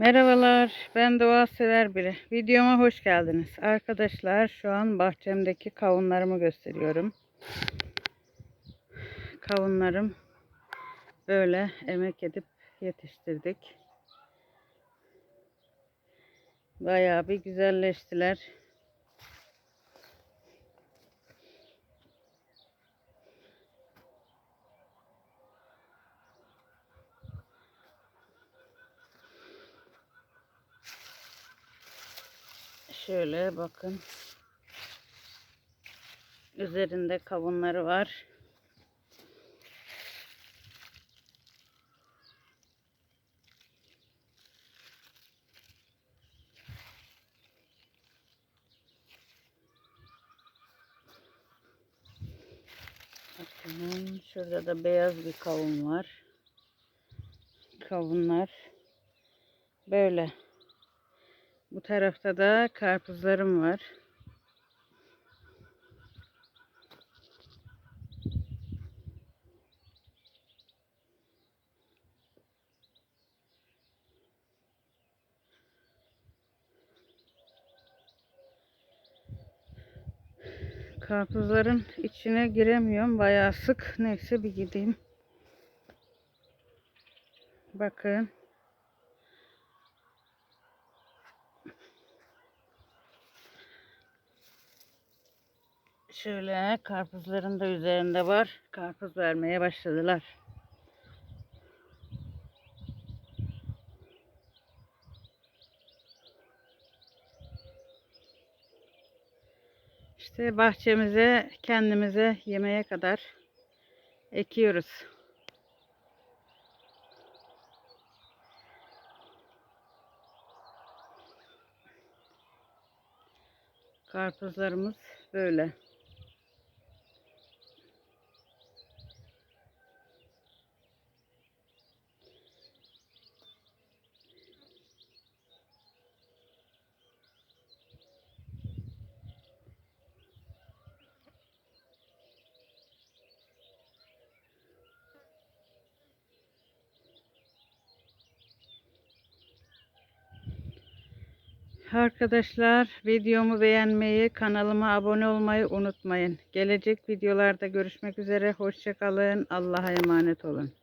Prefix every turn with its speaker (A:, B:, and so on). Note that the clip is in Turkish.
A: Merhabalar, ben doğa sever biri. Videoma hoş geldiniz. Arkadaşlar şu an bahçemdeki kavunlarımı gösteriyorum. Kavunlarım böyle emek edip yetiştirdik. Bayağı bir güzelleştiler. Şöyle bakın. Üzerinde kavunları var. Şurada da beyaz bir kavun var. Kavunlar böyle. Bu tarafta da karpuzlarım var. Karpuzların içine giremiyorum. Bayağı sık. Neyse bir gideyim. Bakın. Şöyle karpuzların da üzerinde var. Karpuz vermeye başladılar. İşte bahçemize kendimize yemeye kadar ekiyoruz. Karpuzlarımız böyle. Arkadaşlar videomu beğenmeyi, kanalıma abone olmayı unutmayın. Gelecek videolarda görüşmek üzere. Hoşçakalın. Allah'a emanet olun.